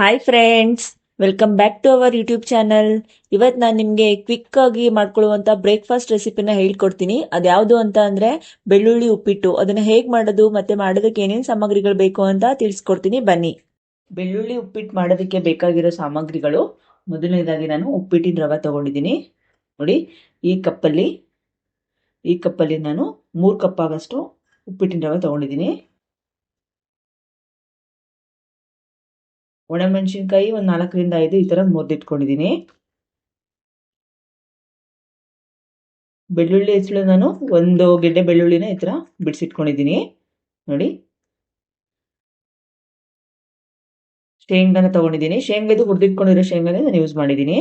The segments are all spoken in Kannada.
Hi friends welcome back to our YouTube channel ಇವತ್ತು ನಾನು ನಿಮಗೆ ಕ್ವಿಕ್ ಆಗಿ ಮಾಡ್ಕೊಳ್ಳುವಂಥ ಬ್ರೇಕ್ಫಾಸ್ಟ್ ರೆಸಿಪಿನ ಹೇಳ್ಕೊಡ್ತೀನಿ. ಅದ್ಯಾವುದು ಅಂತ ಅಂದರೆ ಬೆಳ್ಳುಳ್ಳಿ ಉಪ್ಪಿಟ್ಟು. ಅದನ್ನು ಹೇಗೆ ಮಾಡೋದು, ಮತ್ತು ಮಾಡೋದಕ್ಕೆ ಏನೇನು ಸಾಮಗ್ರಿಗಳು ಬೇಕು ಅಂತ ತಿಳಿಸ್ಕೊಡ್ತೀನಿ. ಬನ್ನಿ. ಬೆಳ್ಳುಳ್ಳಿ ಉಪ್ಪಿಟ್ಟು ಮಾಡೋದಕ್ಕೆ ಬೇಕಾಗಿರೋ ಸಾಮಗ್ರಿಗಳು. ಮೊದಲನೇದಾಗಿ ನಾನು ಉಪ್ಪಿಟ್ಟಿನ ರವ ತಗೊಂಡಿದ್ದೀನಿ. ನೋಡಿ, ಈ ಕಪ್ಪಲ್ಲಿ ಈ ಕಪ್ಪಲ್ಲಿ ನಾನು ಮೂರು ಕಪ್ ಆಗಷ್ಟು ಉಪ್ಪಿಟ್ಟಿನ ರವ ತಗೊಂಡಿದ್ದೀನಿ. ಒಣಮೆಣಸಿನ್ಕಾಯಿ ಒಂದು ನಾಲ್ಕರಿಂದ ಐದು ಈ ಥರ ಮುರಿದಿಟ್ಕೊಂಡಿದ್ದೀನಿ. ಬೆಳ್ಳುಳ್ಳಿ ಹೆಸಳು ನಾನು ಒಂದು ಗೆಡ್ಡೆ ಬೆಳ್ಳುಳ್ಳಿನ ಈ ಥರ ಬಿಡಿಸಿಟ್ಕೊಂಡಿದ್ದೀನಿ. ನೋಡಿ. ಶೇಂಗಾನ ತಗೊಂಡಿದ್ದೀನಿ. ಶೇಂಗಾದು ಹುರಿದಿಟ್ಕೊಂಡಿರೋ ಶೇಂಗಾನೇ ನಾನು ಯೂಸ್ ಮಾಡಿದ್ದೀನಿ.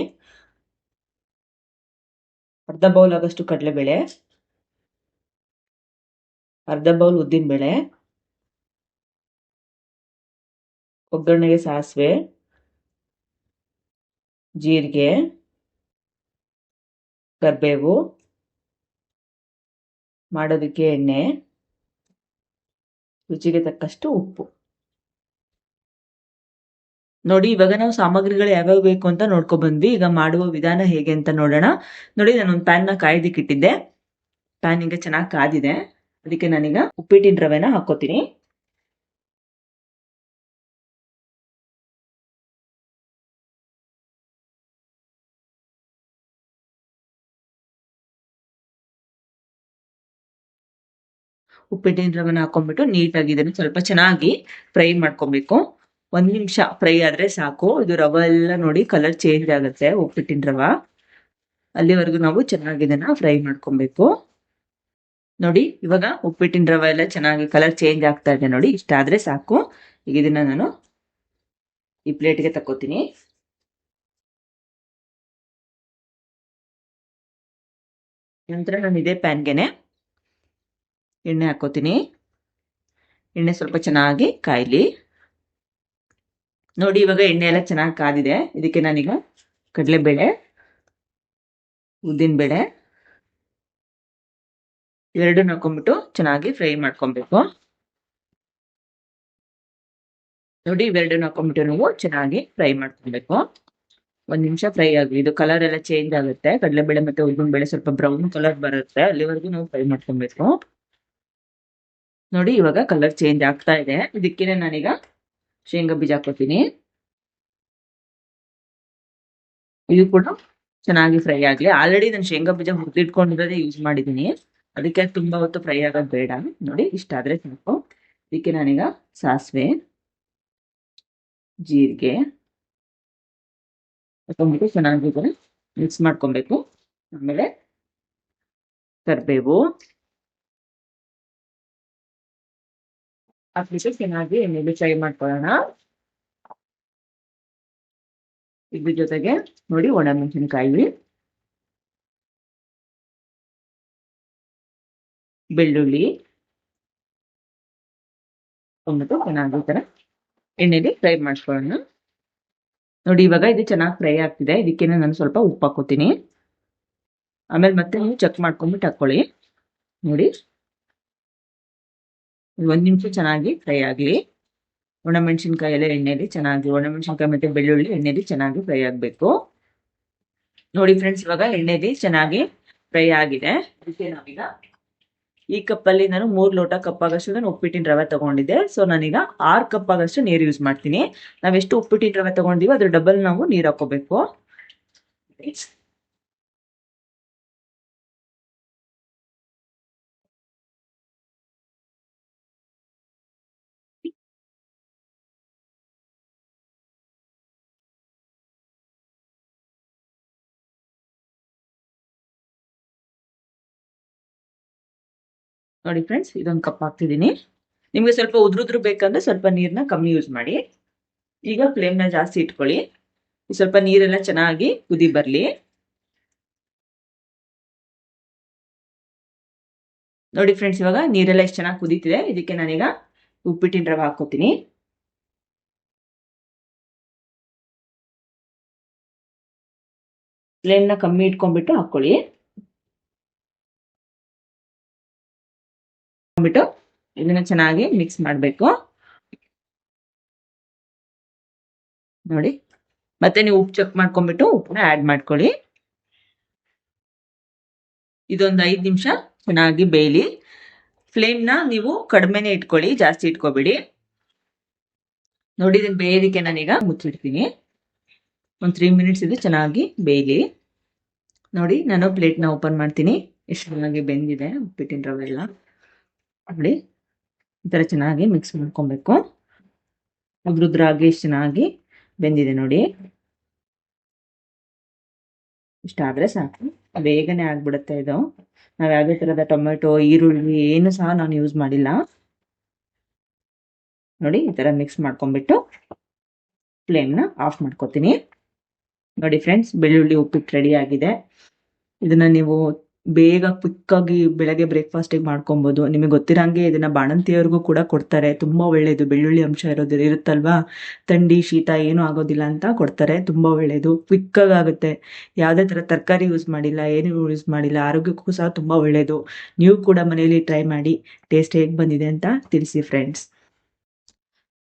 ಅರ್ಧ ಬೌಲ್ ಆಗೋಷ್ಟು ಕಡಲೆಬೇಳೆ. ಅರ್ಧ ಬೌಲ್ ಉದ್ದಿನಬೇಳೆ. ಒಗ್ಗರಣೆಗೆ ಸಾಸಿವೆ, ಜೀರಿಗೆ, ಕರಿಬೇವು, ಮಾಡೋದಕ್ಕೆ ಎಣ್ಣೆ, ರುಚಿಗೆ ತಕ್ಕಷ್ಟು ಉಪ್ಪು. ನೋಡಿ, ಇವಾಗ ನಾವು ಸಾಮಗ್ರಿಗಳು ಯಾವ್ಯಾವ ಬೇಕು ಅಂತ ನೋಡ್ಕೊ ಬಂದ್ವಿ. ಈಗ ಮಾಡುವ ವಿಧಾನ ಹೇಗೆ ಅಂತ ನೋಡೋಣ. ನೋಡಿ ನಾನು ಒಂದು ಪ್ಯಾನ್ನ ನ ಕಾಯ್ದಿಕ್ಕಿಟ್ಟಿದ್ದೆ. ಪ್ಯಾನ್ ಈಗ ಚೆನ್ನಾಗಿ ಕಾದಿದೆ. ಅದಕ್ಕೆ ನಾನೀಗ ಉಪ್ಪಿಟ್ಟಿನ ರವೆನ ಹಾಕೋತೀನಿ ಉಪ್ಪಿಟ್ಟಿನ ರವೆನ ಹಾಕೊಂಡ್ಬಿಟ್ಟು ನೀಟಾಗಿ ಇದನ್ನು ಸ್ವಲ್ಪ ಚೆನ್ನಾಗಿ ಫ್ರೈ ಮಾಡ್ಕೊಬೇಕು. ಒಂದು ನಿಮಿಷ ಫ್ರೈ ಆದರೆ ಸಾಕು. ಇದು ರವೆ ಎಲ್ಲ ನೋಡಿ ಕಲರ್ ಚೇಂಜ್ ಆಗುತ್ತೆ ಉಪ್ಪಿಟ್ಟಿನ ರವ. ಅಲ್ಲಿವರೆಗೂ ನಾವು ಚೆನ್ನಾಗಿ ಇದನ್ನ ಫ್ರೈ ಮಾಡ್ಕೊಬೇಕು. ನೋಡಿ, ಇವಾಗ ಉಪ್ಪಿಟ್ಟಿನ ರವೆ ಎಲ್ಲ ಚೆನ್ನಾಗಿ ಕಲರ್ ಚೇಂಜ್ ಆಗ್ತಾ ಇದೆ ನೋಡಿ, ಇಷ್ಟ ಆದರೆ ಸಾಕು. ಈಗ ಇದನ್ನ ನಾನು ಈ ಪ್ಲೇಟ್ಗೆ ತಕ್ಕೋತೀನಿ. ನಂತರ ನಾನು ಇದೇ ಪ್ಯಾನ್ಗೆನೆ ಎಣ್ಣೆ ಹಾಕೋತೀನಿ. ಎಣ್ಣೆ ಸ್ವಲ್ಪ ಚೆನ್ನಾಗಿ ಕಾಯಲಿ. ನೋಡಿ ಇವಾಗ ಎಣ್ಣೆ ಎಲ್ಲ ಚೆನ್ನಾಗಿ ಕಾದಿದೆ. ಇದಕ್ಕೆ ನಾನೀಗ ಕಡಲೆಬೇಳೆ, ಉದ್ದಿನಬೇಳೆ ಎರಡು ಹಾಕೊಂಡ್ಬಿಟ್ಟು ಚೆನ್ನಾಗಿ ಫ್ರೈ ಮಾಡ್ಕೊಬೇಕು. ನೋಡಿ ಇವೆರಡು ಹಾಕೊಂಡ್ಬಿಟ್ಟು ನಾವು ಚೆನ್ನಾಗಿ ಫ್ರೈ ಮಾಡ್ಕೊಬೇಕು. ಒಂದ್ ನಿಮಿಷ ಫ್ರೈ ಆಗಲಿ. ಇದು ಕಲರ್ ಎಲ್ಲ ಚೇಂಜ್ ಆಗುತ್ತೆ. ಕಡಲೆಬೇಳೆ ಮತ್ತೆ ಉದ್ದಿನ ಬೇಳೆ ಸ್ವಲ್ಪ ಬ್ರೌನ್ ಕಲರ್ ಬರುತ್ತೆ. ಅಲ್ಲಿವರೆಗೂ ನಾವು ಫ್ರೈ ಮಾಡ್ಕೊಬೇಕು. ನೋಡಿ, ಇವಾಗ ಕಲರ್ ಚೇಂಜ್ ಆಗ್ತಾ ಇದೆ. ಇದಕ್ಕೇನೆ ನಾನೀಗ ಶೇಂಗಾ ಬೀಜ ಹಾಕೋತೀನಿ ಇದು ಕೂಡ ಚೆನ್ನಾಗಿ ಫ್ರೈ ಆಗಲಿ. ಆಲ್ರೆಡಿ ನಾನು ಶೇಂಗಾ ಬೀಜ ಹುರಿದಿಟ್ಕೊಂಡಿರೋದೇ ಯೂಸ್ ಮಾಡಿದ್ದೀನಿ. ಅದಕ್ಕೆ ತುಂಬಾ ಹೊತ್ತು ಫ್ರೈ ಆಗೋದು ಬೇಡ. ನೋಡಿ, ಇಷ್ಟ ಆದ್ರೆ ಸಾಕು. ಇದಕ್ಕೆ ನಾನೀಗ ಸಾಸಿವೆ, ಜೀರಿಗೆ ಹಾಕೊಂಡ್ಬಿಟ್ಟು ಚೆನ್ನಾಗಿ ಮಿಕ್ಸ್ ಮಾಡ್ಕೊಬೇಕು. ಆಮೇಲೆ ಕರಿಬೇವು. ಹಾಕ್ಬಿಟ್ಟು ಚೆನ್ನಾಗಿ ಎಣ್ಣೆಲಿ ಫ್ರೈ ಮಾಡ್ಕೊಳ್ಳೋಣ ಇದ್ರ ಜೊತೆಗೆ ನೋಡಿ ಒಣಮೆಣಸಿನಕಾಯಿ ಬೆಳ್ಳುಳ್ಳಿ. ಟೊಮೆಟೊ ಚೆನ್ನಾಗಿ ಥರ ಎಣ್ಣೆಲಿ ಫ್ರೈ ಮಾಡ್ಕೊಳ್ಳೋಣ ನೋಡಿ ಇವಾಗ ಇದು ಚೆನ್ನಾಗಿ ಫ್ರೈ ಆಗ್ತಿದೆ. ಇದಕ್ಕೇನೆ ನಾನು ಸ್ವಲ್ಪ ಉಪ್ಪು ಹಾಕೋತೀನಿ. ಆಮೇಲೆ ಮತ್ತೆ ನೀವು ಚೆಕ್ ಮಾಡ್ಕೊಂಡ್ಬಿಟ್ಟು ಹಾಕ್ಕೊಳ್ಳಿ ನೋಡಿ. ಒಂದು ನಿಮಿಷ ಚೆನ್ನಾಗಿ ಫ್ರೈ ಆಗಲಿ. ಒಣಮೆಣಸಿನ್ಕಾಯಿ ಎಲ್ಲ ಎಣ್ಣೆಲಿ ಚೆನ್ನಾಗಿ, ಒಣಮೆಣಸಿನ್ಕಾಯಿ ಮತ್ತೆ ಬೆಳ್ಳುಳ್ಳಿ ಎಣ್ಣೆಲಿ ಚೆನ್ನಾಗಿ ಫ್ರೈ ಆಗಬೇಕು. ನೋಡಿ ಫ್ರೆಂಡ್ಸ್ ಇವಾಗ ಎಣ್ಣೆಲಿ ಚೆನ್ನಾಗಿ ಫ್ರೈ ಆಗಿದೆ. ಅದಕ್ಕೆ ನಾವೀಗ ಈ ಕಪ್ಪಲ್ಲಿ ನಾನು ಮೂರು ಲೋಟ ಕಪ್ ಆಗಷ್ಟು ನಾನು ಉಪ್ಪಿಟ್ಟಿನ ರವೆ ತಗೊಂಡಿದ್ದೆ. ಸೊ ನಾನೀಗ ಆರು ಕಪ್ ಆಗಷ್ಟು ನೀರು ಯೂಸ್ ಮಾಡ್ತೀನಿ. ನಾವೆಷ್ಟು ಉಪ್ಪಿಟ್ಟಿನ ರವೆ ತಗೊಂಡಿವೋ ಅದ್ರ ಡಬಲ್ ನಾವು ನೀರು ಹಾಕೋಬೇಕು. ನೋಡಿ ಫ್ರೆಂಡ್ಸ್ ಇದೊಂದು ಕಪ್ ಹಾಕ್ತಿದ್ದೀನಿ. ನಿಮಗೆ ಸ್ವಲ್ಪ ಉದ್ರುದ್ರು ಬೇಕಂದ್ರೆ ಸ್ವಲ್ಪ ನೀರನ್ನ ಕಮ್ಮಿ ಯೂಸ್ ಮಾಡಿ. ಈಗ ಫ್ಲೇಮ್ನ ಜಾಸ್ತಿ ಇಟ್ಕೊಳ್ಳಿ. ಸ್ವಲ್ಪ ನೀರೆಲ್ಲ ಚೆನ್ನಾಗಿ ಕುದಿ ಬರಲಿ. ನೋಡಿ ಫ್ರೆಂಡ್ಸ್ ಇವಾಗ ನೀರೆಲ್ಲ ಎಷ್ಟು ಚೆನ್ನಾಗಿ ಕುದೀತಿದೆ. ಇದಕ್ಕೆ ನಾನೀಗ ಉಪ್ಪಿಟ್ಟಿನ ರವೆ ಹಾಕೋತೀನಿ ಫ್ಲೇಮ್ನ ಕಮ್ಮಿ ಇಟ್ಕೊಂಡ್ಬಿಟ್ಟು ಹಾಕೊಳ್ಳಿ ಬಿಟ್ಟು ಇದನ್ನ ಚೆನ್ನಾಗಿ ಮಿಕ್ಸ್ ಮಾಡಬೇಕು. ನೋಡಿ, ಮತ್ತೆ ನೀವು ಉಪ್ಪು ಚೆಕ್ ಮಾಡ್ಕೊಂಡ್ಬಿಟ್ಟು ಉಪ್ಪನ್ನ ಆ್ಯಡ್ ಮಾಡ್ಕೊಳ್ಳಿ. ಇದೊಂದು ಐದು ನಿಮಿಷ ಚೆನ್ನಾಗಿ ಬೇಯಲಿ. ಫ್ಲೇಮ್ನ ನೀವು ಕಡಿಮೆನೆ ಇಟ್ಕೊಳ್ಳಿ, ಜಾಸ್ತಿ ಇಟ್ಕೋಬೇಡಿ. ನೋಡಿ ಇದನ್ನ ಬೇಯೋದಕ್ಕೆ ನಾನೀಗ ಮುಚ್ಚಿಡ್ತೀನಿ. ಒಂದು ತ್ರೀ ಮಿನಿಟ್ಸ್ ಇದು ಚೆನ್ನಾಗಿ ಬೇಯಲಿ. ನೋಡಿ, ನಾನು ಪ್ಲೇಟ್ನ ಓಪನ್ ಮಾಡ್ತೀನಿ. ಎಷ್ಟು ಚೆನ್ನಾಗಿ ಬೆಂದಿದೆ ಉಪ್ಪಿಟ್ಟಿನ ರವೆ ಎಲ್ಲ ನೋಡಿ ಈ ಥರ ಚೆನ್ನಾಗಿ ಮಿಕ್ಸ್ ಮಾಡ್ಕೊಬೇಕು. ಉದ್ರುದ್ರಾಗಿ ಚೆನ್ನಾಗಿ ಬೆಂದಿದೆ ನೋಡಿ. ಇಷ್ಟಾದರೆ ಸಾಕು. ಬೇಗನೆ ಆಗ್ಬಿಡುತ್ತೆ ಇದು. ನಾವು ಯಾವುದೇ ಥರದ ಟೊಮೆಟೊ, ಈರುಳ್ಳಿ ಏನು ಸಹ ನಾನು ಯೂಸ್ ಮಾಡಿಲ್ಲ. ನೋಡಿ ಈ ಥರ ಮಿಕ್ಸ್ ಮಾಡ್ಕೊಂಡ್ಬಿಟ್ಟು ಫ್ಲೇಮ್ನ ಆಫ್ ಮಾಡ್ಕೊತೀನಿ. ನೋಡಿ ಫ್ರೆಂಡ್ಸ್ ಬೆಳ್ಳುಳ್ಳಿ ಉಪ್ಪಿಟ್ಟು ರೆಡಿ ಆಗಿದೆ. ಇದನ್ನ ನೀವು ಬೇಗ ಕ್ವಿಕ್ ಆಗಿ ಬೆಳಗ್ಗೆ ಬ್ರೇಕ್ಫಾಸ್ಟಿಗೆ ಮಾಡ್ಕೊಬೋದು. ನಿಮಗೆ ಗೊತ್ತಿರಂಗೆ ಇದನ್ನ ಬಾಣಂತಿಯವ್ರಿಗೂ ಕೂಡ ಕೊಡ್ತಾರೆ. ತುಂಬ ಒಳ್ಳೆಯದು ಬೆಳ್ಳುಳ್ಳಿ ಅಂಶ ಇರೋದು ಇರುತ್ತಲ್ವಾ? ಥಂಡಿ, ಶೀತ ಏನೂ ಆಗೋದಿಲ್ಲ ಅಂತ ಕೊಡ್ತಾರೆ. ತುಂಬ ಒಳ್ಳೆಯದು ಕ್ವಿಕ್ಕಾಗಿ ಆಗುತ್ತೆ. ಯಾವುದೇ ಥರ ತರಕಾರಿ ಯೂಸ್ ಮಾಡಿಲ್ಲ, ಏನು ಯೂಸ್ ಮಾಡಿಲ್ಲ, ಆರೋಗ್ಯಕ್ಕೂ ಸಹ ತುಂಬ ಒಳ್ಳೆಯದು ನೀವು ಕೂಡ ಮನೆಯಲ್ಲಿ ಟ್ರೈ ಮಾಡಿ ಟೇಸ್ಟ್ ಹೇಗೆ ಬಂದಿದೆ ಅಂತ ತಿಳಿಸಿ friends